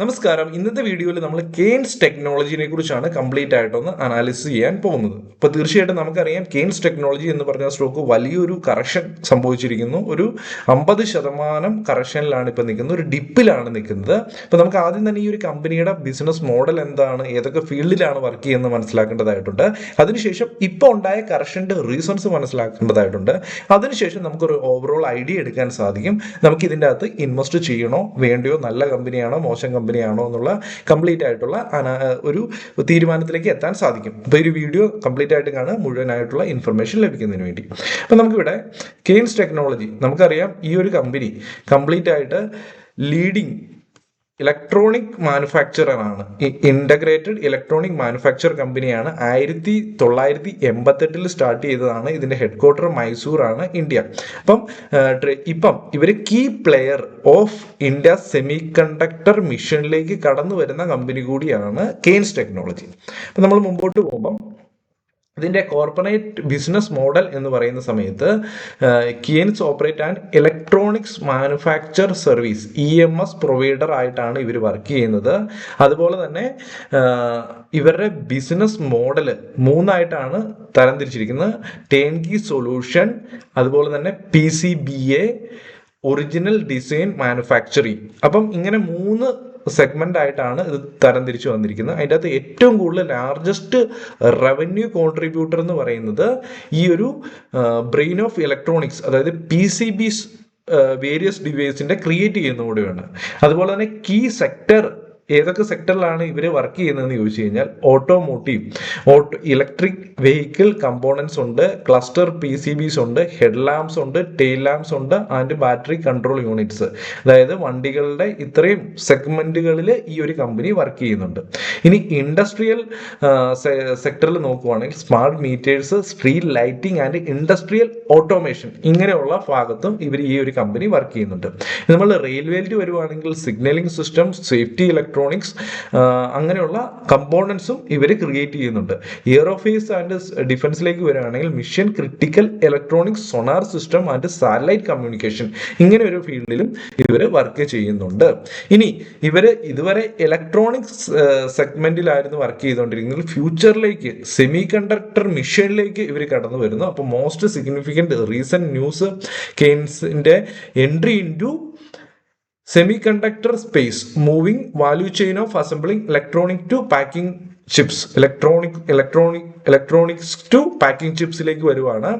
നമസ്കാരം. ഇന്നത്തെ വീഡിയോയിൽ നമ്മൾ കെയ്ൻസ് ടെക്നോളജിനെ കുറിച്ചാണ് കംപ്ലീറ്റ് ആയിട്ടൊന്ന് അനാലിസിസ് ചെയ്യാൻ പോകുന്നത്. അപ്പോൾ തീർച്ചയായിട്ടും നമുക്കറിയാം കെയ്ൻസ് ടെക്നോളജി എന്ന് പറഞ്ഞ സ്റ്റോക്ക് വലിയൊരു കറക്ഷൻ സംഭവിച്ചിരിക്കുന്നു. ഒരു അമ്പത് ശതമാനം കറക്ഷനിലാണ് ഇപ്പോൾ നിൽക്കുന്നത്. ഒരു ഡിപ്പിലാണ് നിൽക്കുന്നത്. അപ്പോൾ നമുക്ക് ആദ്യം തന്നെ ഈ ഒരു കമ്പനിയുടെ ബിസിനസ് മോഡൽ എന്താണ് ഏതൊക്കെ ഫീൽഡിലാണ് വർക്ക് ചെയ്യുന്നത് മനസ്സിലാക്കേണ്ടതായിട്ടുണ്ട്. അതിനുശേഷം ഇപ്പോൾ ഉണ്ടായ കറക്ഷന്റെ റീസൺസ് മനസ്സിലാക്കേണ്ടതായിട്ടുണ്ട്. അതിനുശേഷം നമുക്കൊരു ഓവറോൾ ഐഡിയ എടുക്കാൻ സാധിക്കും. നമുക്ക് ഇതിന്റെ അകത്ത് ഇൻവെസ്റ്റ് ചെയ്യണോ വേണ്ടയോ നല്ല കമ്പനിയാണോ മോശം കമ്പനിയാണോ എന്നുള്ള കംപ്ലീറ്റ് ആയിട്ടുള്ള ഒരു തീരുമാനത്തിലേക്ക് എത്താൻ സാധിക്കും. അപ്പോൾ ഒരു വീഡിയോ കംപ്ലീറ്റ് ആയിട്ട് കാണുക മുഴുവനായിട്ടുള്ള ഇൻഫർമേഷൻ ലഭിക്കുന്നതിന് വേണ്ടി. അപ്പോൾ നമുക്കിവിടെ കെയിൻസ് ടെക്നോളജി നമുക്കറിയാം ഈ ഒരു കമ്പനി കംപ്ലീറ്റ് ആയിട്ട് ലീഡിങ് ഇലക്ട്രോണിക് മാനുഫാക്ചറർ ആണ് ഇന്റഗ്രേറ്റഡ് ഇലക്ട്രോണിക് മാനുഫാക്ചർ കമ്പനിയാണ് ആയിരത്തി തൊള്ളായിരത്തി എൺപത്തെട്ടിൽ സ്റ്റാർട്ട് ചെയ്തതാണ് ഇതിന്റെ ഹെഡ് ക്വാർട്ടർ മൈസൂർ ആണ് ഇന്ത്യ അപ്പം ഇപ്പം ഇവർ key player of India semiconductor മിഷനിലേക്ക് കടന്നു വരുന്ന കമ്പനി കൂടിയാണ് കെയിൻസ് ടെക്നോളജി അപ്പം നമ്മൾ മുമ്പോട്ട് പോകുമ്പം ഇതിന്റെ കോർപ്പറേറ്റ് ബിസിനസ് മോഡൽ എന്ന് പറയുന്ന സമയത്ത് Kaynes operate and electronics manufacture service E M S provider ആയിട്ടാണ് ഇവർ വർക്ക് ചെയ്യുന്നത്. അതുപോലെ തന്നെ ഇവരുടെ ബിസിനസ് മോഡൽ മൂന്നായിട്ടാണ് തരംതിരിച്ചിരിക്കുന്നത്. ടേൻകി സൊല്യൂഷൻ അതുപോലെ തന്നെ P C B A original design manufacturing അപ്പം ഇങ്ങനെ മൂന്ന് സെഗ്മെന്റ് ആയിട്ടാണ് ഇത് തരം തിരിച്ചു വന്നിരിക്കുന്നത്. അതിന്റെ അകത്ത് ഏറ്റവും കൂടുതൽ ലാർജസ്റ്റ് റവന്യൂ കോൺട്രിബ്യൂട്ടർ എന്ന് പറയുന്നത് ഈ ഒരു ബ്രെയിൻ ഓഫ് ഇലക്ട്രോണിക്സ് അതായത് പി സി ബി വേരിയസ് ഡിവൈസിന്റെ ക്രിയേറ്റ് ചെയ്യുന്നതോടെയാണ്. അതുപോലെ തന്നെ കീ സെക്ടർ ഏതൊക്കെ സെക്ടറിലാണ് ഇവർ വർക്ക് ചെയ്യുന്നതെന്ന് ചോദിച്ചു കഴിഞ്ഞാൽ automotive auto electric vehicle components ഉണ്ട് ക്ലസ്റ്റർ പി സി ബിസ് ഉണ്ട് ഹെഡ് ലാംപ്സ് ഉണ്ട് ടെയിൽ ലാംപ്സ് ഉണ്ട് ആൻഡ് ബാറ്ററി കൺട്രോൾ യൂണിറ്റ്സ് അതായത് വണ്ടികളുടെ ഇത്രയും സെഗ്മെന്റുകളിൽ ഈ ഒരു കമ്പനി വർക്ക് ചെയ്യുന്നുണ്ട്. ഇനി ഇൻഡസ്ട്രിയൽ സെക്ടറിൽ നോക്കുവാണെങ്കിൽ smart meters street lighting and industrial automation ഇങ്ങനെയുള്ള ഭാഗത്തും ഇവർ ഈ ഒരു കമ്പനി വർക്ക് ചെയ്യുന്നുണ്ട്. നമ്മൾ റെയിൽവേയിൽ വരുവാണെങ്കിൽ സിഗ്നലിംഗ് സിസ്റ്റം സേഫ്റ്റി ഇലക്ട്രോണിക്സ് അങ്ങനെയുള്ള കമ്പോണൻസും ഇവർ ക്രിയേറ്റ് ചെയ്യുന്നുണ്ട്. എയറോഫേസ് ആൻഡ് ഡിഫൻസിലേക്ക് വരികയാണെങ്കിൽ mission critical electronics sonar system and satellite communication ഇങ്ങനെ ഒരു ഫീൽഡിലും ഇവർ വർക്ക് ചെയ്യുന്നുണ്ട്. ഇനി ഇവർ ഇതുവരെ ഇലക്ട്രോണിക്സ് സെഗ്മെന്റിലായിരുന്നു വർക്ക് ചെയ്തുകൊണ്ടിരിക്കുന്നത് ഫ്യൂച്ചറിലേക്ക് സെമി കണ്ടക്ടർ മിഷനിലേക്ക് ഇവർ കടന്നു വരുന്നു. അപ്പോൾ most significant recent news കെയിൻസിന്റെ entry into semiconductor space moving value chain of assembling electronic to packing chips electronic electronic electronics to packing ചിപ്സിലേക്ക് വരുവാണ്.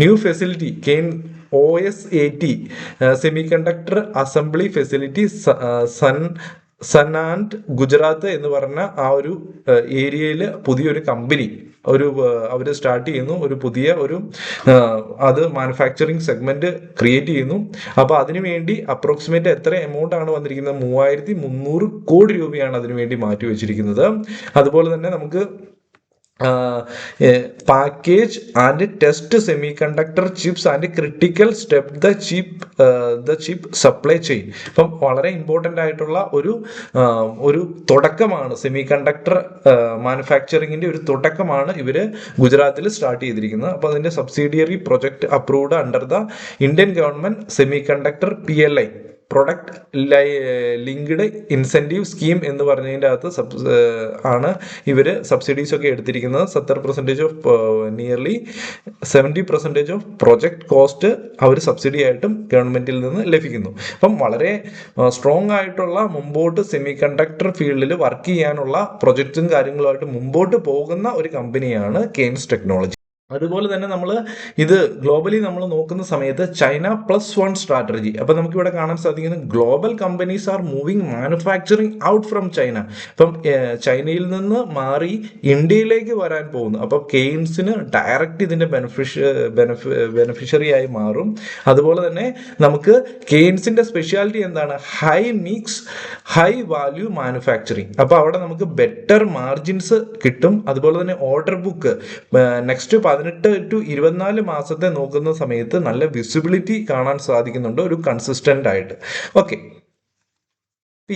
New facility Kaynes O S A T semiconductor assembly facility sun Sanand Gujarat എന്ന് പറഞ്ഞ ആ ഒരു ഏരിയയിൽ പുതിയൊരു company ഒരു അവർ start ചെയ്യുന്നു. ഒരു പുതിയ ഒരു അത് മാനുഫാക്ചറിങ് സെഗ്മെന്റ് ക്രിയേറ്റ് ചെയ്യുന്നു. അപ്പോൾ അതിനുവേണ്ടി അപ്രോക്സിമേറ്റ് എത്ര എമൗണ്ട് ആണ് വന്നിരിക്കുന്നത്? മൂവായിരത്തി മുന്നൂറ് കോടി രൂപയാണ് അതിനുവേണ്ടി മാറ്റി വെച്ചിരിക്കുന്നത്. അതുപോലെ തന്നെ നമുക്ക് package and test semiconductor chips and critical step the chip the chip supply chain ഇപ്പം വളരെ ഇമ്പോർട്ടന്റ് ആയിട്ടുള്ള ഒരു ഒരു തുടക്കമാണ് സെമി കണ്ടക്ടർ മാനുഫാക്ചറിങ്ങിന്റെ ഒരു തുടക്കമാണ് ഇവർ ഗുജറാത്തിൽ സ്റ്റാർട്ട് ചെയ്തിരിക്കുന്നത്. അപ്പോൾ അതിന്റെ subsidiary project approved under the Indian government semiconductor P L I product lie linked incentive scheme എന്ന് പറഞ്ഞതിന്റെ അകത്ത് സബ് ആണ് ഇവർ സബ്സിഡീസ് ഒക്കെ എടുത്തിരിക്കുന്നത്. Sathar percentage of nearly seventy percentage of project cost our subsidy ആയിട്ടും ഗവൺമെന്റിൽ നിന്ന് ലഭിക്കുന്നു. അപ്പം വളരെ സ്ട്രോങ് ആയിട്ടുള്ള മുമ്പോട്ട് സെമി കണ്ടക്ടർ ഫീൽഡിൽ വർക്ക് ചെയ്യാനുള്ള പ്രൊജക്ട്സും കാര്യങ്ങളുമായിട്ട് മുമ്പോട്ട് പോകുന്ന ഒരു കമ്പനിയാണ് കെയിൻസ് ടെക്നോളജി അതുപോലെ തന്നെ നമ്മൾ ഇത് ഗ്ലോബലി നമ്മൾ നോക്കുന്ന സമയത്ത് ചൈന പ്ലസ് വൺ സ്ട്രാറ്റജി അപ്പം നമുക്കിവിടെ കാണാൻ സാധിക്കുന്നത് global companies are moving manufacturing out from China അപ്പം ചൈനയിൽ നിന്ന് മാറി ഇന്ത്യയിലേക്ക് വരാൻ പോകുന്നു. അപ്പം കെയിൻസിന് ഡയറക്റ്റ് ഇതിന്റെ ബെനിഫിഷ ബെനഫി ബെനിഫിഷ്യറി ആയി മാറും. അതുപോലെ തന്നെ നമുക്ക് കെയിൻസിന്റെ സ്പെഷ്യാലിറ്റി എന്താണ്? High mix high value manufacturing അപ്പോൾ അവിടെ നമുക്ക് ബെറ്റർ മാർജിൻസ് കിട്ടും. അതുപോലെ തന്നെ ഓർഡർ ബുക്ക് നെക്സ്റ്റ് പതിനെട്ട് ടു ഇരുപത്തിനാല് മാസത്തെ നോക്കുന്ന സമയത്ത് നല്ല വിസിബിലിറ്റി കാണാൻ സാധിക്കുന്നുണ്ട് ഒരു കൺസിസ്റ്റന്റ് ആയിട്ട്. ഓക്കെ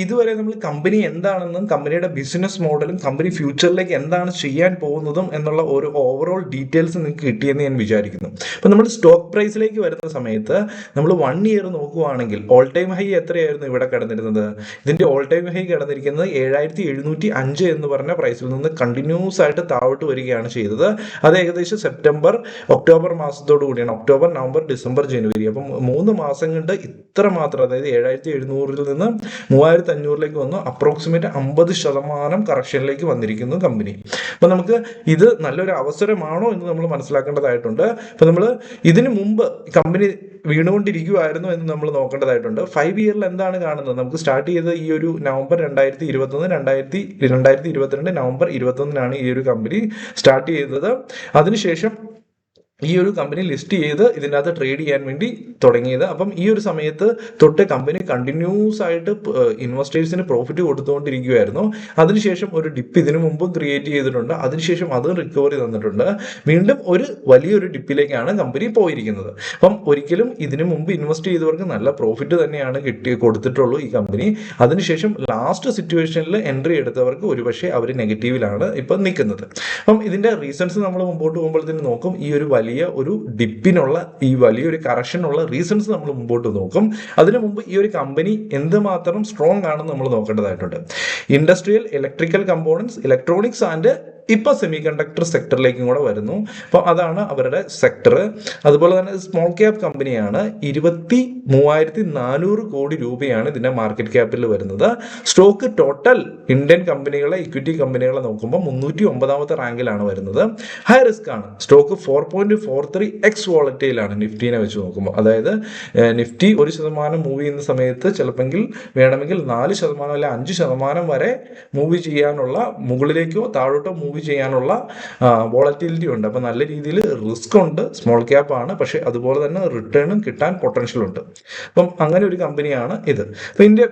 ഇതുവരെ നമ്മൾ കമ്പനി എന്താണെന്നും കമ്പനിയുടെ ബിസിനസ് മോഡലും കമ്പനി ഫ്യൂച്ചറിലേക്ക് എന്താണ് ചെയ്യാൻ പോകുന്നതും എന്നുള്ള ഒരു ഓവറോൾ ഡീറ്റെയിൽസ് നിങ്ങൾക്ക് കിട്ടിയെന്ന് ഞാൻ വിചാരിക്കുന്നു. അപ്പൊ നമ്മൾ സ്റ്റോക്ക് പ്രൈസിലേക്ക് വരുന്ന സമയത്ത് നമ്മൾ വൺ ഇയർ നോക്കുകയാണെങ്കിൽ ഓൾ ടൈം ഹൈ എത്രയായിരുന്നു ഇവിടെ കിടന്നിരുന്നത്? ഇതിന്റെ ഓൾ ടൈം ഹൈ കിടന്നിരിക്കുന്നത് ഏഴായിരത്തി എഴുന്നൂറ്റി അഞ്ച് എന്ന് പറഞ്ഞ പ്രൈസിൽ നിന്ന് കണ്ടിന്യൂസ് ആയിട്ട് താഴോട്ട് വരികയാണ് ചെയ്തത്. അത് ഏകദേശം സെപ്റ്റംബർ ഒക്ടോബർ മാസത്തോടു കൂടിയാണ്. ഒക്ടോബർ നവംബർ ഡിസംബർ ജനുവരി അപ്പം മൂന്ന് മാസം കൊണ്ട് ഇത്ര മാത്രം അതായത് ഏഴായിരത്തി എഴുന്നൂറിൽ നിന്ന് മൂവായിരത്തി അഞ്ഞൂറിലേക്ക് വന്നു. അപ്രോക്സിമേറ്റ് അമ്പത് ശതമാനം കറക്ഷനിലേക്ക് വന്നിരിക്കുന്നു കമ്പനി അപ്പം നമുക്ക് ഇത് നല്ലൊരു അവസരമാണോ എന്ന് നമ്മൾ മനസ്സിലാക്കേണ്ടതായിട്ടുണ്ട്. അപ്പം നമ്മൾ ഇതിനു മുമ്പ് കമ്പനി വീണുകൊണ്ടിരിക്കുമായിരുന്നു എന്ന് നമ്മൾ നോക്കേണ്ടതായിട്ടുണ്ട്. ഫൈവ് ഇയറിൽ എന്താണ് കാണുന്നത്? നമുക്ക് സ്റ്റാർട്ട് ചെയ്ത് ഈ ഒരു നവംബർ രണ്ടായിരത്തി ഇരുപത്തൊന്ന് രണ്ടായിരത്തി രണ്ടായിരത്തി ഇരുപത്തിരണ്ട് നവംബർ ഇരുപത്തൊന്നിനാണ് ഈ ഒരു കമ്പനി സ്റ്റാർട്ട് ചെയ്തത്. അതിനുശേഷം ഈ ഒരു കമ്പനി ലിസ്റ്റ് ചെയ്ത് ഇതിനകത്ത് ട്രേഡ് ചെയ്യാൻ വേണ്ടി തുടങ്ങിയത്. അപ്പം ഈ ഒരു സമയത്ത് തൊട്ട് കമ്പനി കണ്ടിന്യൂസ് ആയിട്ട് ഇൻവെസ്റ്റേഴ്സിന് പ്രോഫിറ്റ് കൊടുത്തുകൊണ്ടിരിക്കുകയായിരുന്നു അതിനുശേഷം ഒരു ഡിപ്പ് ഇതിനു മുമ്പും ക്രിയേറ്റ് ചെയ്തിട്ടുണ്ട്. അതിനുശേഷം അത് റിക്കവറി തന്നിട്ടുണ്ട്. വീണ്ടും ഒരു വലിയൊരു ഡിപ്പിലേക്കാണ് കമ്പനി പോയിരിക്കുന്നത്. അപ്പം ഒരിക്കലും ഇതിനു മുമ്പ് ഇൻവെസ്റ്റ് ചെയ്തവർക്ക് നല്ല പ്രോഫിറ്റ് തന്നെയാണ് കിട്ടി കൊടുത്തിട്ടുള്ളൂ ഈ കമ്പനി അതിനുശേഷം ലാസ്റ്റ് സിറ്റുവേഷനിൽ എൻട്രി എടുത്തവർക്ക് ഒരുപക്ഷെ അവർ നെഗറ്റീവിലാണ് ഇപ്പം നിൽക്കുന്നത്. അപ്പം ഇതിന്റെ റീസൺസ് നമ്മൾ മുമ്പോട്ട് തന്നെ നോക്കും. ഈ ഒരു വലിയ ഒരു ഡിപ്പിനുള്ള ഈ വലിയൊരു കറക്ഷനുള്ള റീസൺസ് നമ്മൾ മുമ്പോട്ട് നോക്കും. അതിനു മുമ്പ് ഈ ഒരു കമ്പനി എന്തുമാത്രം സ്ട്രോങ് ആണെന്ന് നമ്മൾ നോക്കേണ്ടതായിട്ടുണ്ട്. Industrial electrical components electronics and ഇപ്പൊ സെമി കണ്ടക്ടർ സെക്ടറിലേക്കും കൂടെ വരുന്നു. അപ്പോൾ അതാണ് അവരുടെ സെക്ടർ അതുപോലെ തന്നെ സ്മോൾ ക്യാപ് കമ്പനിയാണ് ഇരുപത്തി മൂവായിരത്തി നാനൂറ് കോടി രൂപയാണ് ഇതിന്റെ മാർക്കറ്റ് ക്യാപ്പിൽ വരുന്നത്. സ്റ്റോക്ക് ടോട്ടൽ ഇന്ത്യൻ കമ്പനികളെ ഇക്വിറ്റി കമ്പനികളെ നോക്കുമ്പോൾ മുന്നൂറ്റി ഒമ്പതാമത്തെ റാങ്കിലാണ് വരുന്നത്. ഹൈ റിസ്ക് ആണ്. Stock four point four three X വോളറ്റയിലാണ് നിഫ്റ്റീനെ വെച്ച് നോക്കുമ്പോൾ അതായത് നിഫ്റ്റി ഒരു ശതമാനം മൂവ് ചെയ്യുന്ന സമയത്ത് ചിലപ്പെങ്കിൽ വേണമെങ്കിൽ നാല് ശതമാനം അല്ലെ അഞ്ച് ശതമാനം വരെ മൂവ് ചെയ്യാനുള്ള മുകളിലേക്കോ താഴോട്ടോ മൂവ് ചെയ്യാനുള്ള വോളറ്റിലിറ്റി ഉണ്ട്. അപ്പോൾ നല്ല രീതിയിൽ റിസ്ക് ഉണ്ട് സ്മോൾ ക്യാപ്പ് ആണ്. പക്ഷേ അതുപോലെ തന്നെ റിട്ടേണും കിട്ടാൻ പൊട്ടൻഷ്യൽ ഉണ്ട്. അപ്പം അങ്ങനെ ഒരു കമ്പനിയാണ് ഇത്. അപ്പം ഇതിന്റെ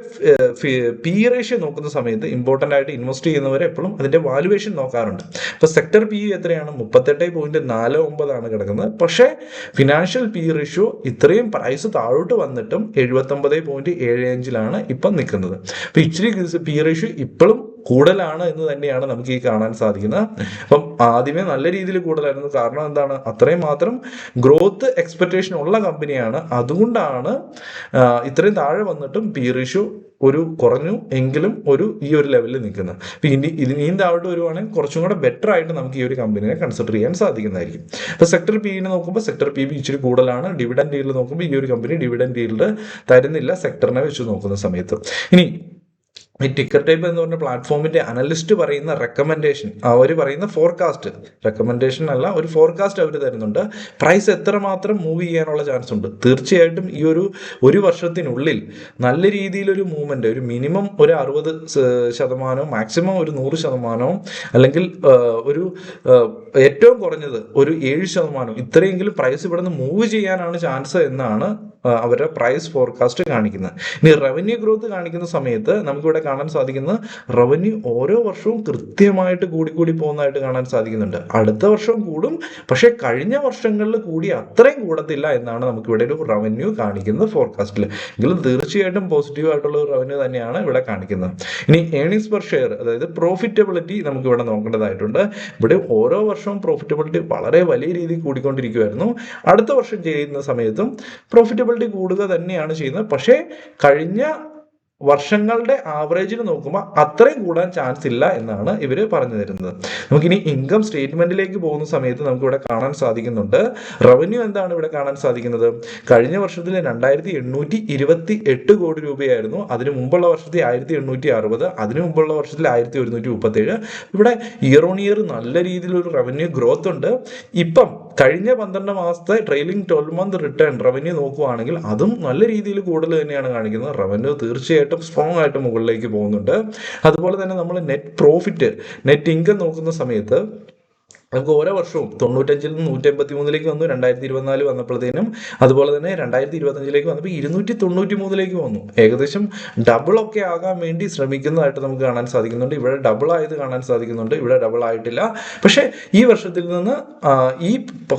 പി റേഷ്യോ നോക്കുന്ന സമയത്ത് ഇമ്പോർട്ടന്റ് ആയിട്ട് ഇൻവെസ്റ്റ് ചെയ്യുന്നവർ എപ്പോഴും അതിന്റെ വാലുവേഷൻ നോക്കാറുണ്ട്. അപ്പോൾ സെക്ടർ പി എത്രയാണ്? മുപ്പത്തെട്ട് പോയിന്റ് നാല് ഒമ്പതാണ് കിടക്കുന്നത്. പക്ഷേ ഫിനാൻഷ്യൽ പി റേഷ്യോ ഇത്രയും പ്രൈസ് താഴോട്ട് വന്നിട്ടും എഴുപത്തൊമ്പത് പോയിന്റ് ഏഴ് അഞ്ചിലാണ് ഇപ്പം നിൽക്കുന്നത്. അപ്പം ഇച്ചിരി പി റേഷ്യോ ഇപ്പോഴും കൂടുതലാണ് എന്ന് തന്നെയാണ് നമുക്ക് ഈ കാണാൻ സാധിക്കുന്നത്. അപ്പം ആദ്യമേ നല്ല രീതിയിൽ കൂടുതലായിരുന്നു. കാരണം എന്താണ്? അത്രയും മാത്രം ഗ്രോത്ത് എക്സ്പെക്ടേഷൻ ഉള്ള കമ്പനിയാണ് അതുകൊണ്ടാണ് ഇത്രയും താഴെ വന്നിട്ടും പി റേഷ്യോ ഒരു കുറഞ്ഞു എങ്കിലും ഒരു ഈ ഒരു ലെവലിൽ നിൽക്കുന്നത്. അപ്പം ഇനി ഇനിയും താഴോട്ട് വരുവാണെങ്കിൽ കുറച്ചും കൂടെ ബെറ്റർ ആയിട്ട് നമുക്ക് ഈ ഒരു കമ്പനിനെ കൺസിഡർ ചെയ്യാൻ സാധിക്കുന്നതായിരിക്കും. അപ്പൊ സെക്ടർ പി പിനെ നോക്കുമ്പോൾ സെക്ടർ പി ബി ഇച്ചിരി കൂടുതലാണ്. ഡിവിഡൻഡ് ഡീൽ നോക്കുമ്പോൾ ഈ ഒരു കമ്പനി ഡിവിഡൻഡ് ഡീൽഡ് തരുന്നില്ല സെക്ടറിനെ വെച്ച് നോക്കുന്ന സമയത്ത്. ഇനി ഈ ടിക്കർ ടൈപ്പ് എന്ന് പറഞ്ഞ പ്ലാറ്റ്ഫോമിന്റെ അനലിസ്റ്റ് പറയുന്ന റെക്കമെൻഡേഷൻ അവർ പറയുന്ന ഫോർകാസ്റ്റ് റെക്കമെൻഡേഷൻ അല്ല ഒരു ഫോർകാസ്റ്റ് അവർ തരുന്നുണ്ട്. പ്രൈസ് എത്രമാത്രം മൂവ് ചെയ്യാനുള്ള ചാൻസ് ഉണ്ട്? തീർച്ചയായിട്ടും ഈ ഒരു ഒരു വർഷത്തിനുള്ളിൽ നല്ല രീതിയിലൊരു മൂവ്മെന്റ് ഒരു മിനിമം ഒരു അറുപത് ശതമാനവും മാക്സിമം ഒരു നൂറ് ശതമാനവും അല്ലെങ്കിൽ ഒരു ഏറ്റവും കുറഞ്ഞത് ഒരു ഏഴ് ശതമാനം ഇത്രയെങ്കിലും പ്രൈസ് ഇവിടെ നിന്ന് മൂവ് ചെയ്യാനാണ് ചാൻസ് എന്നാണ് അവരുടെ പ്രൈസ് ഫോർകാസ്റ്റ് കാണിക്കുന്നത്. ഇനി റവന്യൂ ഗ്രോത്ത് കാണിക്കുന്ന സമയത്ത് നമുക്കിവിടെ കാണാൻ സാധിക്കുന്നത് റവന്യൂ ഓരോ വർഷവും കൃത്യമായിട്ട് കൂടിക്കൂടി പോകുന്നതായിട്ട് കാണാൻ സാധിക്കുന്നുണ്ട്. അടുത്ത വർഷം കൂടും പക്ഷേ കഴിഞ്ഞ വർഷങ്ങളിൽ കൂടി അത്രയും കൂടത്തില്ല എന്നാണ് നമുക്കിവിടെ ഒരു റവന്യൂ കാണിക്കുന്നത് ഫോർകാസ്റ്റിൽ എങ്കിലും തീർച്ചയായിട്ടും പോസിറ്റീവ് ആയിട്ടുള്ള ഒരു റവന്യൂ തന്നെയാണ് ഇവിടെ കാണിക്കുന്നത്. ഇനി ഏണിങ്സ് പെർ ഷെയർ അതായത് പ്രോഫിറ്റബിലിറ്റി നമുക്കിവിടെ നോക്കേണ്ടതായിട്ടുണ്ട്. ഇവിടെ ഓരോ വർഷവും പ്രോഫിറ്റബിലിറ്റി വളരെ വലിയ രീതിയിൽ കൂടിക്കൊണ്ടിരിക്കുമായിരുന്നു അടുത്ത വർഷം ചെയ്യുന്ന സമയത്തും പ്രോഫിറ്റബിലിറ്റി കൂടുക തന്നെയാണ് ചെയ്യുന്നത്. പക്ഷേ കഴിഞ്ഞ വർഷങ്ങളുടെ ആവറേജിന് നോക്കുമ്പോൾ അത്രയും കൂടാൻ ചാൻസ് ഇല്ല എന്നാണ് ഇവർ പറഞ്ഞു തരുന്നത്. നമുക്കിനി ഇൻകം സ്റ്റേറ്റ്മെന്റിലേക്ക് പോകുന്ന സമയത്ത് നമുക്ക് ഇവിടെ കാണാൻ സാധിക്കുന്നുണ്ട്. റവന്യൂ എന്താണ് ഇവിടെ കാണാൻ സാധിക്കുന്നത്? കഴിഞ്ഞ വർഷത്തിൽ രണ്ടായിരത്തി എണ്ണൂറ്റി ഇരുപത്തി എട്ട് കോടി രൂപയായിരുന്നു. അതിനു മുമ്പുള്ള വർഷത്തിൽ ആയിരത്തി എണ്ണൂറ്റി അറുപത് അതിനു മുമ്പുള്ള വർഷത്തിൽ ആയിരത്തി ഒരുന്നൂറ്റി മുപ്പത്തി ഏഴ് ഇവിടെ ഇയർ ഓൺ ഇയർ നല്ല രീതിയിലൊരു റവന്യൂ ഗ്രോത്ത് ഉണ്ട്. ഇപ്പം കഴിഞ്ഞ പന്ത്രണ്ട് മാസത്തെ trailing twelve month return revenue നോക്കുവാണെങ്കിൽ അതും നല്ല രീതിയിൽ കൂടുതൽ തന്നെയാണ് കാണിക്കുന്നത്. റവന്യൂ തീർച്ചയായിട്ടും സ്ട്രോങ് ആയിട്ട് മുകളിലേക്ക് പോകുന്നുണ്ട്. അതുപോലെ തന്നെ നമ്മൾ നെറ്റ് പ്രോഫിറ്റ് നെറ്റ് ഇൻകം നോക്കുന്ന സമയത്ത് നമുക്ക് ഓരോ വർഷവും തൊണ്ണൂറ്റഞ്ചിൽ നിന്ന് നൂറ്റി എൺപത്തി മൂന്നിലേക്ക് വന്നു രണ്ടായിരത്തി ഇരുപത്തിനാല് വന്നപ്പോഴത്തേനും അതുപോലെ തന്നെ രണ്ടായിരത്തി ഇരുപത്തഞ്ചിലേക്ക് വന്നപ്പോൾ ഇരുന്നൂറ്റി തൊണ്ണൂറ്റി മൂന്നിലേക്ക് വന്നു. ഏകദേശം ഡബിൾ ഒക്കെ ആകാൻ വേണ്ടി ശ്രമിക്കുന്നതായിട്ട് നമുക്ക് കാണാൻ സാധിക്കുന്നുണ്ട്. ഇവിടെ ഡബിൾ ആയത് കാണാൻ സാധിക്കുന്നുണ്ട്. ഇവിടെ ഡബിൾ ആയിട്ടില്ല. പക്ഷേ ഈ വർഷത്തിൽ നിന്ന് ഈ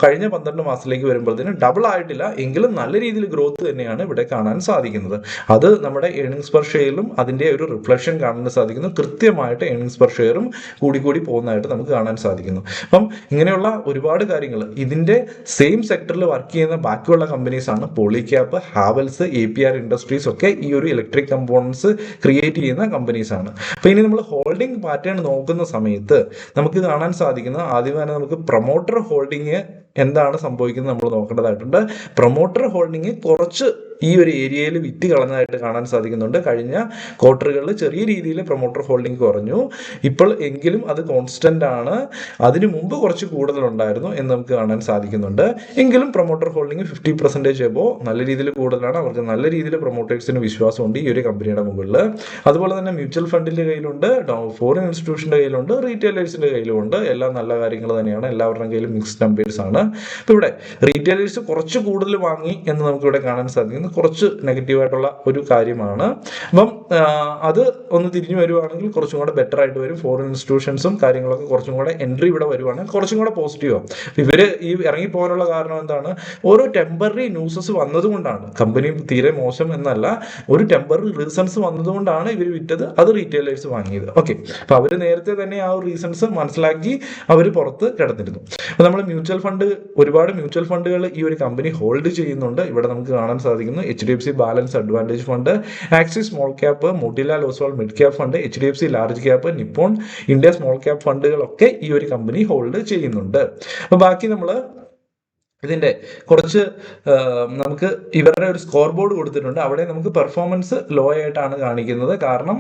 കഴിഞ്ഞ പന്ത്രണ്ട് മാസത്തിലേക്ക് വരുമ്പോഴത്തേനും ഡബിൾ ആയിട്ടില്ല. എങ്കിലും നല്ല രീതിയിൽ ഗ്രോത്ത് തന്നെയാണ് ഇവിടെ കാണാൻ സാധിക്കുന്നത്. അത് നമ്മുടെ ഏണിങ്സ് പെർ ഷെയറിലും അതിന്റെ ഒരു റിഫ്ലക്ഷൻ കാണാൻ സാധിക്കുന്നു. കൃത്യമായിട്ട് ഏണിങ്സ് പെർ ഷെയറും കൂടി കൂടി പോകുന്നതായിട്ട് നമുക്ക് കാണാൻ സാധിക്കുന്നു. അപ്പം ഇങ്ങനെയുള്ള ഒരുപാട് കാര്യങ്ങൾ. ഇതിന്റെ സെയിം സെക്ടറിൽ വർക്ക് ചെയ്യുന്ന ബാക്കിയുള്ള കമ്പനീസ് ആണ് Polycab Havells A P R industries ഒക്കെ ഈ ഒരു ഇലക്ട്രിക് കമ്പോണൻസ് ക്രിയേറ്റ് ചെയ്യുന്ന കമ്പനീസ് ആണ്. അപ്പോൾ ഇനി നമ്മൾ ഹോൾഡിംഗ് പാറ്റേൺ നോക്കുന്ന സമയത്ത് നമുക്ക് കാണാൻ സാധിക്കുന്ന ആദ്യം തന്നെ നമുക്ക് പ്രൊമോട്ടർ ഹോൾഡിംഗ് എന്താണ് സംഭവിക്കുന്നത് നമ്മൾ നോക്കേണ്ടതായിട്ടുണ്ട്. പ്രൊമോട്ടർ ഹോൾഡിംഗ് കുറച്ച് ഈ ഒരു ഏരിയയിൽ വിറ്റ് കളഞ്ഞതായിട്ട് കാണാൻ സാധിക്കുന്നുണ്ട്. കഴിഞ്ഞ ക്വാർട്ടറുകളിൽ ചെറിയ രീതിയിൽ പ്രൊമോട്ടർ ഹോൾഡിംഗ് കുറഞ്ഞു. ഇപ്പോൾ എങ്കിലും അത് കോൺസ്റ്റന്റ് ആണ്. അതിനു മുമ്പ് കുറച്ച് കൂടുതലുണ്ടായിരുന്നു എന്ന് നമുക്ക് കാണാൻ സാധിക്കുന്നുണ്ട്. എങ്കിലും promoter holding fifty percentage above നല്ല രീതിയിൽ കൂടുതലാണ്. അവർക്ക് നല്ല രീതിയിൽ പ്രൊമോട്ടേഴ്സിന് വിശ്വാസമുണ്ട് ഈ ഒരു കമ്പനിയുടെ മുകളിൽ. അതുപോലെ തന്നെ മ്യൂച്വൽ ഫണ്ടിന്റെ കയ്യിലുണ്ട്. ഫോറിൻ ഇൻസ്റ്റിറ്റ്യൂഷന്റെ കയ്യിലുണ്ട്. റീറ്റെയിലേഴ്സിന്റെ കയ്യിലുണ്ട് എല്ലാം നല്ല കാര്യങ്ങൾ തന്നെയാണ്. എല്ലാവരുടെയും കയ്യിലും മിക്സ് നമ്പേഴ്സ് ആണ്. അപ്പോൾ ഇവിടെ റീറ്റെയിലേഴ്സ് കുറച്ച് കൂടുതൽ വാങ്ങി എന്ന് നമുക്ക് ഇവിടെ കാണാൻ സാധിക്കുന്നു. കുറച്ച് നെഗറ്റീവായിട്ടുള്ള ഒരു കാര്യമാണ്. അപ്പം അത് ഒന്ന് തിരിഞ്ഞു വരുവാണെങ്കിൽ കുറച്ചും കൂടെ ബെറ്റർ ആയിട്ട് വരും. ഫോറിൻ ഇൻസ്റ്റിറ്റ്യൂഷൻസും കാര്യങ്ങളൊക്കെ കുറച്ചും കൂടെ എൻട്രി ഇവിടെ വരുവാണെങ്കിൽ കുറച്ചും കൂടെ പോസിറ്റീവ് ഇവർ ഈ ഇറങ്ങി പോകാനുള്ള കാരണം എന്താണ്? ഓരോ ടെമ്പററി ന്യൂസസ് വന്നതുകൊണ്ടാണ്. കമ്പനി തീരെ മോശം എന്നല്ല. ഒരു ടെമ്പററി റീസൺസ് വന്നതുകൊണ്ടാണ് ഇവർ വിറ്റത്. അത് റീറ്റെയിലേഴ്സ് വാങ്ങിയത്. ഓക്കെ അപ്പൊ അവർ നേരത്തെ തന്നെ ആ റീസൺസ് മനസ്സിലാക്കി അവർ പുറത്ത് കിടന്നിരുന്നു. അപ്പൊ നമ്മൾ മ്യൂച്വൽ ഫണ്ട് ഒരുപാട് മ്യൂച്വൽ ഫണ്ടുകൾ ഈ ഒരു കമ്പനി ഹോൾഡ് ചെയ്യുന്നുണ്ട്. ഇവിടെ നമുക്ക് കാണാൻ സാധിക്കുന്നു H D F C balance advantage fund Axis small cap Motilal Oswal mid cap fund H D F C large cap Nippon India small cap ഫണ്ടുകളൊക്കെ ഈ ഒരു കമ്പനി ഹോൾഡ് ചെയ്യുന്നുണ്ട്. അപ്പൊ ബാക്കി നമ്മൾ ഇതിന്റെ കുറച്ച് നമുക്ക് ഇവരുടെ ഒരു സ്കോർ ബോർഡ് കൊടുത്തിട്ടുണ്ട്. അവിടെ നമുക്ക് പെർഫോമൻസ് ലോ ആയിട്ടാണ് കാണിക്കുന്നത്. കാരണം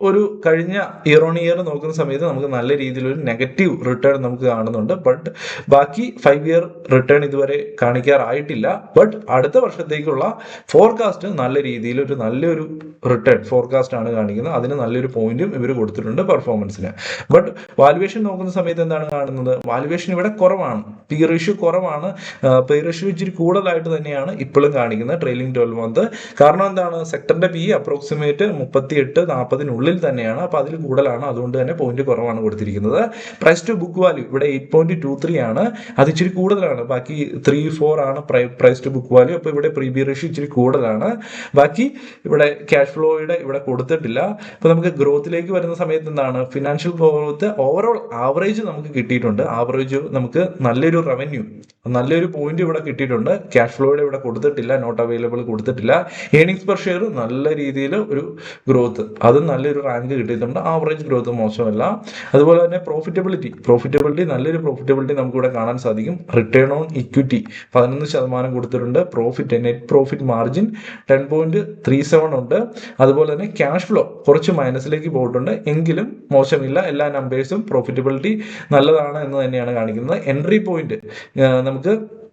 ഒരു കഴിഞ്ഞ ഇയർ ഓൺ ഇയർ നോക്കുന്ന സമയത്ത് നമുക്ക് നല്ല രീതിയിലൊരു നെഗറ്റീവ് റിട്ടേൺ നമുക്ക് കാണുന്നുണ്ട്. ബട്ട് ബാക്കി ഫൈവ് ഇയർ റിട്ടേൺ ഇതുവരെ കാണിക്കാറായിട്ടില്ല. ബട്ട് അടുത്ത വർഷത്തേക്കുള്ള ഫോർകാസ്റ്റ് നല്ല രീതിയിൽ ഒരു നല്ലൊരു റിട്ടേൺ ഫോർകാസ്റ്റ് ആണ് കാണിക്കുന്നത്. അതിന് നല്ലൊരു പോയിന്റും ഇവർ കൊടുത്തിട്ടുണ്ട് പെർഫോമൻസിന് ബട്ട് വാലുവേഷൻ നോക്കുന്ന സമയത്ത് എന്താണ് കാണുന്നത്? വാലുവേഷൻ ഇവിടെ കുറവാണ്. പി റേഷ്യോ കുറവാണ്. പി റേഷ്യോ ഇച്ചിരി കൂടുതലായിട്ട് തന്നെയാണ് ഇപ്പോഴും കാണിക്കുന്നത് ട്രെയിലിംഗ് ട്വൽവ് മന്ത് കാരണം എന്താണ്? സെക്ടറിന്റെ പി അപ്രോക്സിമേറ്റ് മുപ്പത്തി എട്ട് നാൽപ്പതിനുള്ളിൽ തന്നെയാണ്. അപ്പോൾ അതിൽ കൂടുതലാണ്. അതുകൊണ്ട് തന്നെ പോയിന്റ് കുറവാണ് കൊടുത്തിരിക്കുന്നത്. പ്രൈസ് ടു ബുക്ക് വാല്യൂ ഇവിടെ എയ്റ്റ് പോയിന്റ് ടു ത്രീ ആണ്. അത് ഇച്ചിരി കൂടുതലാണ്. ബാക്കി ത്രീ ഫോർ ആണ് പ്രൈസ് ടു ബുക്ക് വാല്യൂ അപ്പോൾ ഇവിടെ പ്രീബി റേഷ്യോ ഇച്ചിരി കൂടുതലാണ്. ബാക്കി ഇവിടെ ക്യാഷ് ഫ്ലോയുടെ ഇവിടെ കൊടുത്തിട്ടില്ല. അപ്പോൾ നമുക്ക് ഗ്രോത്തിലേക്ക് വരുന്ന സമയത്ത് എന്താണ്? ഫിനാൻഷ്യൽ ഗ്രോത്ത് ഓവറോൾ ആവറേജ് നമുക്ക് കിട്ടിയിട്ടുണ്ട്. ആവറേജ് നമുക്ക് നല്ലൊരു റവന്യൂ നല്ലൊരു പോയിന്റ് ഇവിടെ കിട്ടിയിട്ടുണ്ട്. ക്യാഷ് ഫ്ലോയുടെ ഇവിടെ കൊടുത്തിട്ടില്ല. നോട്ട് അവൈലബിൾ കൊടുത്തിട്ടില്ല. ഏണിങ്സ് പെർ ഷെയർ നല്ല രീതിയിൽ ഒരു ഗ്രോത്ത് അതും നല്ലൊരു റാങ്ക് കിട്ടിയിട്ടുണ്ട്. ആവറേജ് ഗ്രോത്ത് മോശമല്ല. അതുപോലെ തന്നെ പ്രോഫിറ്റബിലിറ്റി പ്രോഫിറ്റബിലിറ്റി നല്ലൊരു പ്രോഫിറ്റബിലിറ്റി നമുക്കിവിടെ കാണാൻ സാധിക്കും. റിട്ടേൺ ഓൺ ഇക്വിറ്റി പതിനൊന്ന് ശതമാനം കൊടുത്തിട്ടുണ്ട്. Profit net profit margin ten point three seven ഉണ്ട്. അതുപോലെ തന്നെ ക്യാഷ് ഫ്ലോ കുറച്ച് മൈനസിലേക്ക് പോയിട്ടുണ്ട്. എങ്കിലും മോശമില്ല. എല്ലാ നമ്പേഴ്സും പ്രോഫിറ്റബിലിറ്റി നല്ലതാണ് എന്ന് തന്നെയാണ് കാണിക്കുന്നത്. എൻട്രി പോയിന്റ് നമുക്ക്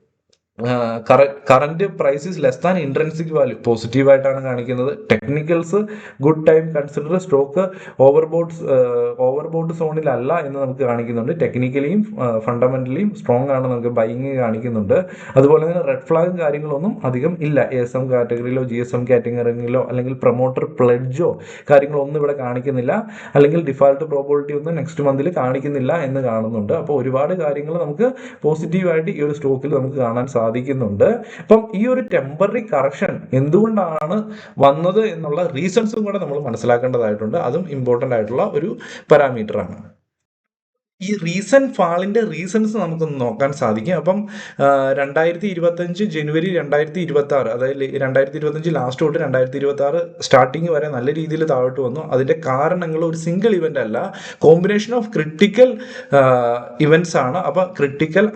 current price is less than intrinsic value positive ആയിട്ടാണ് കാണിക്കുന്നത്. Technicals good time consider stock overbought overbought സോണിലല്ല എന്ന് നമുക്ക് കാണിക്കുന്നുണ്ട്. ടെക്നിക്കലിയും ഫണ്ടമെന്റലിയും സ്ട്രോങ് ആണ് നമുക്ക് ബൈങ് കാണിക്കുന്നുണ്ട്. അതുപോലെ തന്നെ റെഡ് ഫ്ലാഗും കാര്യങ്ങളൊന്നും അധികം ഇല്ല. എ എസ് എം കാറ്റഗറിയിലോ ജി എസ് എം കാറ്റഗറിയിലോ അല്ലെങ്കിൽ പ്രൊമോട്ടർ പ്ലഡ്ജോ കാര്യങ്ങളൊന്നും ഇവിടെ കാണിക്കുന്നില്ല. അല്ലെങ്കിൽ ഡിഫാൾട്ട് പ്രോബിലിറ്റി ഒന്നും നെക്സ്റ്റ് മന്തിൽ കാണിക്കുന്നില്ല എന്ന് കാണുന്നുണ്ട്. അപ്പോൾ ഒരുപാട് കാര്യങ്ങൾ നമുക്ക് പോസിറ്റീവായിട്ട് ഈ ഒരു സ്റ്റോക്കിൽ നമുക്ക് കാണാൻ സാധിക്കുന്നുണ്ട്. അപ്പം ഈ ഒരു ടെമ്പററി കറക്ഷൻ എന്തുകൊണ്ടാണ് വന്നത് എന്നുള്ള റീസൺസും കൂടെ നമ്മൾ മനസ്സിലാക്കേണ്ടതായിട്ടുണ്ട്. അതും ഇമ്പോർട്ടന്റ് ആയിട്ടുള്ള ഒരു പാരാമീറ്റർ ആണ്. ഈ റീസൺ ഫാളിന്റെ റീസൺസ് നമുക്കൊന്ന് നോക്കാൻ സാധിക്കും. അപ്പം രണ്ടായിരത്തി ഇരുപത്തഞ്ച് ജനുവരി രണ്ടായിരത്തി ഇരുപത്തി ആറ് അതായത് രണ്ടായിരത്തി ഇരുപത്തഞ്ച് ലാസ്റ്റ് തൊട്ട് രണ്ടായിരത്തി ഇരുപത്തി ആറ് സ്റ്റാർട്ടിങ് വരെ നല്ല രീതിയിൽ താഴോട്ട് വന്നു. അതിന്റെ കാരണങ്ങൾ ഒരു സിംഗിൾ ഇവന്റ് അല്ല കോമ്പിനേഷൻ ഓഫ് ക്രിട്ടിക്കൽ ഇവന്റ്സ് ആണ്. അപ്പൊ ക്രിട്ടിക്കൽ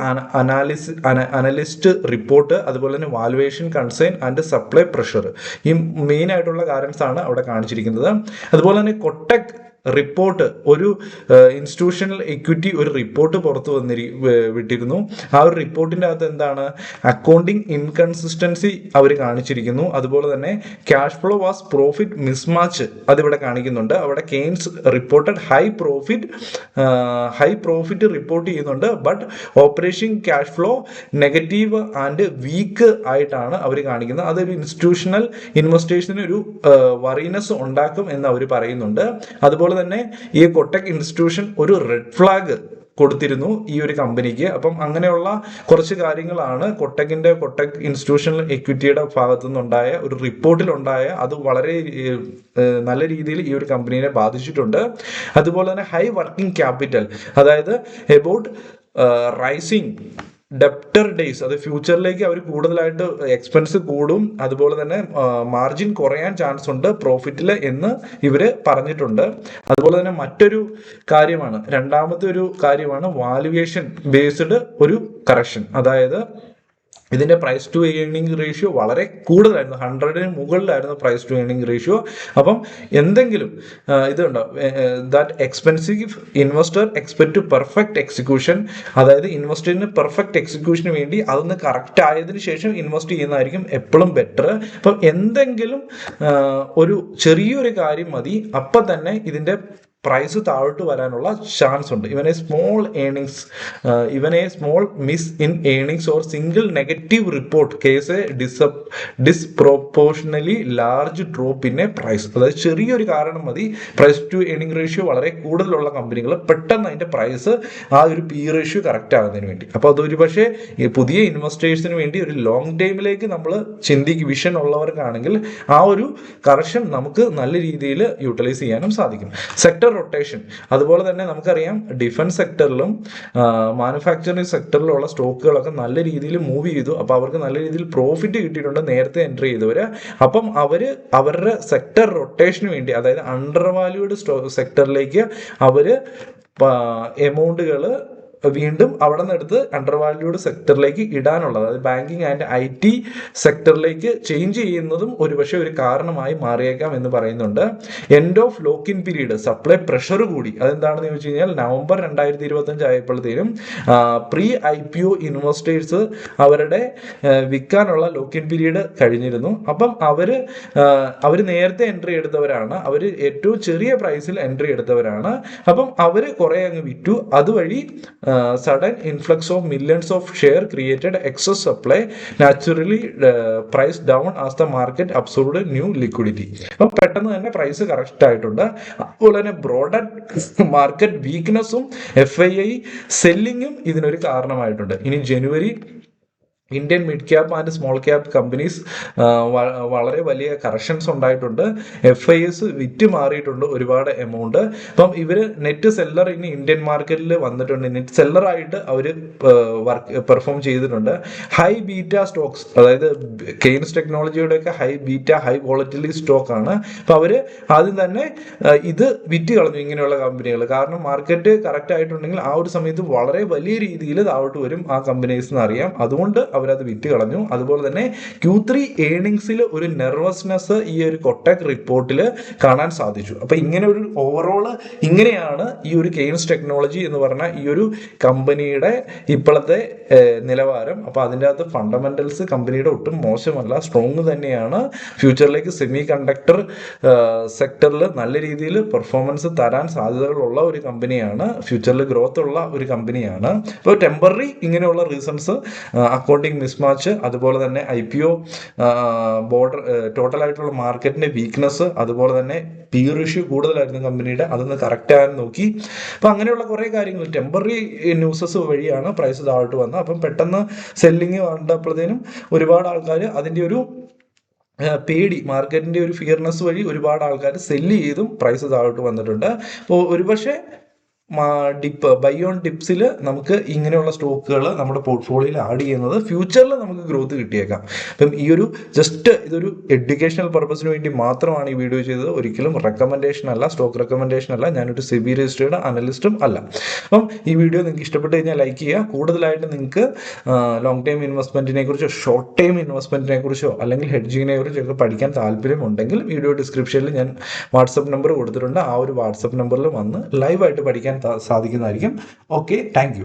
അനാലിസ് അനലിസ്റ്റ് റിപ്പോർട്ട് അതുപോലെ തന്നെ valuation concern and supply pressure ഈ മെയിൻ ആയിട്ടുള്ള കാരണസ് ആണ് അവിടെ കാണിച്ചിരിക്കുന്നത്. അതുപോലെ തന്നെ കൊട്ടക് റിപ്പോർട്ട് ഒരു ഇൻസ്റ്റിറ്റ്യൂഷണൽ എക്വിറ്റി ഒരു റിപ്പോർട്ട് പുറത്തു വന്നിരി വിട്ടിരുന്നു. ആ ഒരു റിപ്പോർട്ടിന്റെ അകത്ത് എന്താണ്? അക്കൗണ്ടിങ് ഇൻകൺസിസ്റ്റൻസി അവർ കാണിച്ചിരിക്കുന്നു. അതുപോലെ തന്നെ cash flow vs profit mismatch അതിവിടെ കാണിക്കുന്നുണ്ട്. അവിടെ Kaynes reported high profit high profit report ചെയ്യുന്നുണ്ട്. But operation cash flow negative and weak ആയിട്ടാണ് അവർ കാണിക്കുന്നത്. അതൊരു ഇൻസ്റ്റിറ്റ്യൂഷണൽ ഇൻവെസ്റ്റേഷന് ഒരു വറീനസ് ഉണ്ടാക്കും എന്ന് അവർ പറയുന്നുണ്ട്. അതുപോലെ തന്നെ ഈ കൊട്ടക് ഇൻസ്റ്റിറ്റ്യൂഷൻ ഒരു റെഡ് ഫ്ലാഗ് കൊടുത്തിരുന്നു ഈ ഒരു കമ്പനിക്ക് അപ്പം അങ്ങനെയുള്ള കുറച്ച് കാര്യങ്ങളാണ് കൊട്ടക്കിന്റെ കൊട്ടക് ഇൻസ്റ്റിറ്റ്യൂഷണൽ എക്വിറ്റിയുടെ ഭാഗത്തു നിന്നുണ്ടായ ഒരു റിപ്പോർട്ടിലുണ്ടായ അത് വളരെ നല്ല രീതിയിൽ ഈ ഒരു കമ്പനീനെ ബാധിച്ചിട്ടുണ്ട്. അതുപോലെ തന്നെ ഹൈ വർക്കിംഗ് ക്യാപിറ്റൽ അതായത് എബൌട്ട് റൈസിങ് ഡെപ്റ്റർ ഡേയ്സ് അത് ഫ്യൂച്ചറിലേക്ക് അവർ കൂടുതലായിട്ട് എക്സ്പെൻസ് കൂടും. അതുപോലെ തന്നെ മാർജിൻ കുറയാൻ ചാൻസ് ഉണ്ട് പ്രോഫിറ്റിൽ എന്ന് ഇവർ പറഞ്ഞിട്ടുണ്ട്. അതുപോലെ തന്നെ മറ്റൊരു കാര്യമാണ് രണ്ടാമത്തെ ഒരു കാര്യമാണ് വാലുവേഷൻ ബേസ്ഡ് ഒരു കറക്ഷൻ അതായത് ഇതിന്റെ പ്രൈസ് ടു ഏണിംഗ് റേഷ്യോ വളരെ കൂടുതലായിരുന്നു. ഹൺഡ്രഡിന് മുകളിലായിരുന്നു പ്രൈസ് ടു ഏണിംഗ് റേഷ്യോ അപ്പം എന്തെങ്കിലും ഇതുണ്ടോ that expensive investor expect to perfect execution അതായത് ഇൻവെസ്റ്ററിന് പെർഫെക്റ്റ് എക്സിക്യൂഷന് വേണ്ടി അതൊന്ന് കറക്റ്റ് ആയതിനു ശേഷം ഇൻവെസ്റ്റ് ചെയ്യുന്നതായിരിക്കും എപ്പോഴും ബെറ്റർ അപ്പം എന്തെങ്കിലും ഒരു ചെറിയൊരു കാര്യം മതി. അപ്പം തന്നെ ഇതിന്റെ പ്രൈസ് താഴോട്ട് വരാനുള്ള ചാൻസ് ഉണ്ട്. Even small earnings even small miss in earnings or single negative report case disp disproportionately large drop in a price അതായത് ചെറിയൊരു കാരണം മതി. പ്രൈസ് ടു ഏണിംഗ് റേഷ്യോ വളരെ കൂടുതലുള്ള കമ്പനികൾ പെട്ടെന്ന് അതിന്റെ പ്രൈസ് ആ ഒരു പി റേഷ്യോ കറക്റ്റ് ആകുന്നതിന് വേണ്ടി. അപ്പോൾ അതൊരു പക്ഷേ പുതിയ ഇൻവെസ്റ്റേഴ്സിന് വേണ്ടി ഒരു ലോങ് ടൈമിലേക്ക് നമ്മൾ ചിന്തിക്ക് വിഷൻ ഉള്ളവർക്കാണെങ്കിൽ ആ ഒരു കറക്ഷൻ നമുക്ക് നല്ല രീതിയിൽ യൂട്ടിലൈസ് ചെയ്യാനും സാധിക്കും. സെക്ടർ റൊട്ടേഷൻ അതുപോലെ തന്നെ നമുക്കറിയാം ഡിഫൻസ് സെക്ടറിലും മാനുഫാക്ചറിങ് സെക്ടറിലുള്ള സ്റ്റോക്കുകളൊക്കെ നല്ല രീതിയിൽ മൂവ് ചെയ്തു. അപ്പോൾ അവർക്ക് നല്ല രീതിയിൽ പ്രോഫിറ്റ് കിട്ടിയിട്ടുണ്ട് നേരത്തെ എൻട്രി ചെയ്തവർ അപ്പം അവർ അവരുടെ സെക്ടർ റൊട്ടേഷന് വേണ്ടി അതായത് അണ്ടർ വാല്യൂഡ് സ്റ്റോ സെക്ടറിലേക്ക് അവർ എമൗണ്ടുകൾ വീണ്ടും അവിടെ നിന്ന് എടുത്ത് അണ്ടർ വാല്യൂഡ് സെക്ടറിലേക്ക് ഇടാനുള്ളത്. അതായത് ബാങ്കിങ് ആൻഡ് ഐ ടി സെക്ടറിലേക്ക് ചേഞ്ച് ചെയ്യുന്നതും ഒരുപക്ഷെ ഒരു കാരണമായി മാറിയേക്കാം എന്ന് പറയുന്നുണ്ട്. End of lock in period supply pressure കൂടി. അതെന്താണെന്ന് ചോദിച്ചു കഴിഞ്ഞാൽ നവംബർ രണ്ടായിരത്തി ഇരുപത്തഞ്ച് ആയപ്പോഴത്തേനും pre I P O investors അവരുടെ വിൽക്കാനുള്ള ലോക്ക് ഇൻ പീരീഡ് കഴിഞ്ഞിരുന്നു. അപ്പം അവർ അവർ നേരത്തെ എൻട്രി എടുത്തവരാണ്. അവർ ഏറ്റവും ചെറിയ പ്രൈസിൽ എൻട്രി എടുത്തവരാണ്. അപ്പം അവർ കുറേ അങ്ങ് വിറ്റു. അതുവഴി sudden influx of millions of share created excess supply naturally price down as the market absorbed new liquidity അപ്പം പെട്ടെന്ന് തന്നെ പ്രൈസ് കറക്റ്റ് ആയിട്ടുണ്ട്. അതുപോലെ തന്നെ ബ്രോഡർ മാർക്കറ്റ് വീക്ക്നെസ്സും എഫ് ഐ ഐ സെല്ലിങ്ങും ഇതിനൊരു കാരണമായിട്ടുണ്ട്. ഇനി ജനുവരി Indian mid cap and small cap companies വളരെ വലിയ കറക്ഷൻസ് ഉണ്ടായിട്ടുണ്ട്. എഫ് ഐ എസ് വിറ്റ് മാറിയിട്ടുണ്ട് ഒരുപാട് എമൗണ്ട് അപ്പം ഇവർ നെറ്റ് സെല്ലർ ഇനി ഇന്ത്യൻ മാർക്കറ്റിൽ വന്നിട്ടുണ്ട്. നെറ്റ് സെല്ലറായിട്ട് അവർ വർക്ക് പെർഫോം ചെയ്തിട്ടുണ്ട്. ഹൈ ബീറ്റ സ്റ്റോക്സ് അതായത് Kaynes ടെക്നോളജിയുടെയൊക്കെ high beta high volatility stock ആണ്. അപ്പം അവർ ആദ്യം തന്നെ ഇത് വിറ്റ് കളഞ്ഞു ഇങ്ങനെയുള്ള കമ്പനികൾ കാരണം മാർക്കറ്റ് കറക്റ്റ് ആയിട്ടുണ്ടെങ്കിൽ ആ ഒരു സമയത്ത് വളരെ വലിയ രീതിയിൽ താഴോട്ട് വരും ആ കമ്പനീസ് എന്ന് അറിയാം. അതുകൊണ്ട് അവരത് വിറ്റ് കളഞ്ഞു അതുപോലെ തന്നെ ക്യൂ ത്രീ ഏണിങ്സിൽ ഒരു നെർവസ്നെസ് ഈ ഒരു കൊട്ടക് റിപ്പോർട്ടിൽ കാണാൻ സാധിച്ചു. അപ്പോൾ ഇങ്ങനെ ഒരു ഓവറോൾ ഇങ്ങനെയാണ് ഈ ഒരു കെയിൻസ് ടെക്നോളജി എന്ന് പറഞ്ഞ ഈ ഒരു കമ്പനിയുടെ ഇപ്പോഴത്തെ നിലവാരം. അപ്പോൾ അതിന്റെ അകത്ത് ഫണ്ടമെന്റൽസ് കമ്പനിയുടെ ഒട്ടും മോശമല്ല. സ്ട്രോങ് തന്നെയാണ്. ഫ്യൂച്ചറിലേക്ക് സെമി കണ്ടക്ടർ സെക്ടറിൽ നല്ല രീതിയിൽ പെർഫോമൻസ് തരാൻ സാധ്യതകളുള്ള ഒരു കമ്പനിയാണ്. ഫ്യൂച്ചറിൽ ഗ്രോത്ത് ഉള്ള ഒരു കമ്പനിയാണ്. അപ്പോൾ ടെമ്പററി ഇങ്ങനെയുള്ള റീസൺസ് അക്കൗണ്ടിങ് മിസ്മാച്ച് അതുപോലെ തന്നെ I P O broader total ആയിട്ടുള്ള മാർക്കറ്റിന്റെ വീക്ക്നെസ് അതുപോലെ തന്നെ പിയർ ഇഷ്യൂ കൂടുതലായിരുന്നു കമ്പനിയുടെ അതൊന്ന് കറക്റ്റ് ആകാൻ നോക്കി. അപ്പം അങ്ങനെയുള്ള കുറേ കാര്യങ്ങൾ ടെമ്പററി ന്യൂസസ് വഴിയാണ് പ്രൈസ് താഴോട്ട് വന്നത്. അപ്പം പെട്ടെന്ന് സെല്ലിങ് കണ്ടപ്പോഴത്തേനും ഒരുപാട് ആൾക്കാർ അതിന്റെ ഒരു പേടി മാർക്കറ്റിന്റെ ഒരു ഫിയർനെസ് വഴി ഒരുപാട് ആൾക്കാർ സെല്ല് ചെയ്തും പ്രൈസ് താഴോട്ട് വന്നിട്ടുണ്ട്. അപ്പോൾ ഒരുപക്ഷെ ഡിപ്പ് ബൈ ഓൺ ഡിപ്സിൽ നമുക്ക് ഇങ്ങനെയുള്ള സ്റ്റോക്കുകൾ നമ്മുടെ പോർട്ട്ഫോളിയോയിൽ ആഡ് ചെയ്യുന്നത് ഫ്യൂച്ചറിൽ നമുക്ക് ഗ്രോത്ത് കിട്ടിയേക്കാം. അപ്പം ഈ ഒരു ജസ്റ്റ് ഇതൊരു എഡ്യൂക്കേഷണൽ പർപ്പസിന് വേണ്ടി മാത്രമാണ് ഈ വീഡിയോ ചെയ്തത്. ഒരിക്കലും റെക്കമെൻഡേഷൻ അല്ല സ്റ്റോക്ക് റെക്കമെൻഡേഷൻ അല്ല ഞാനൊരു സെബി രജിസ്റ്റേഡ് അനലിസ്റ്റും അല്ല. അപ്പം ഈ വീഡിയോ നിങ്ങൾക്ക് ഇഷ്ടപ്പെട്ട് കഴിഞ്ഞാൽ ലൈക്ക് ചെയ്യുക. കൂടുതലായിട്ട് നിങ്ങൾക്ക് ലോങ് ടൈം ഇൻവെസ്റ്റ്മെന്റിനെ കുറിച്ചോ ഷോർട്ട് ടൈം ഇൻവെസ്റ്റ്മെന്റിനെ കുറിച്ചോ അല്ലെങ്കിൽ ഹെഡ്ജിങ്ങിനെ കുറിച്ചോ ഒക്കെ പഠിക്കാൻ താല്പര്യമുണ്ടെങ്കിൽ വീഡിയോ ഡിസ്ക്രിപ്ഷനിൽ ഞാൻ വാട്സപ്പ് നമ്പർ കൊടുത്തിട്ടുണ്ട്. ആ ഒരു വാട്സപ്പ് നമ്പറിൽ വന്ന് ലൈവായിട്ട് പഠിക്കാൻ സാധിക്കുന്നതായിരിക്കും. Okay thank